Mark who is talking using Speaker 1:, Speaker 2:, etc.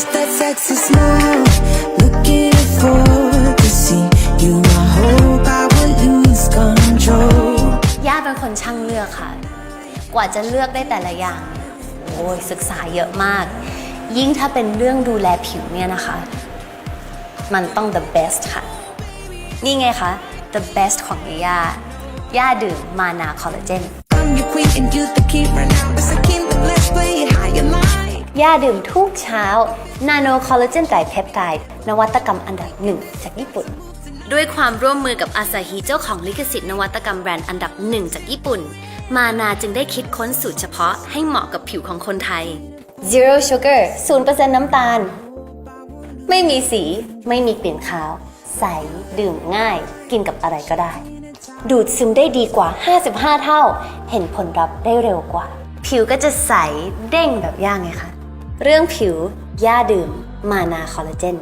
Speaker 1: Just that sexy smile, looking for to see you. I hope I will lose control.
Speaker 2: ย่าเป็นคนช่างเลือกค่ะ กว่าจะเลือกได้แต่ละอย่าง โอ้ยศึกษาเยอะมาก ยิ่งถ้าเป็นเรื่องดูแลผิวเนี่ยนะคะ มันต้อง the best ค่ะ นี่ไงคะ the best ของย่าย่าดื่มมานาคอลลาเจน
Speaker 1: I'm your queen and you the king
Speaker 2: ย่าดื่มทุกเช้านาโนคอลลาเจนไตรเพปไทด์นวัตกรรมอันดับหนึ่งจากญี่ปุ่น ด้วยความร่วมมือกับอาซาฮีเจ้าของลิขสิทธิ์นวัตกรรมแบรนด์อันดับหนึ่งจากญี่ปุ่น มานาจึงได้คิดค้นสูตรเฉพาะให้เหมาะกับผิวของคนไทย Zero Sugar 0%น้ำตาล ไม่มีสี ไม่มีกลิ่นคาว ใส ดื่มง่าย กินกับอะไรก็ได้ ดูดซึมได้ดีกว่า 55 เท่า เห็นผลลัพธ์ได้เร็วกว่า ผิวก็จะใส เด้งแบบย่าไงคะ เรื่องผิว ย่าดื่ม มานาคอลลาเจน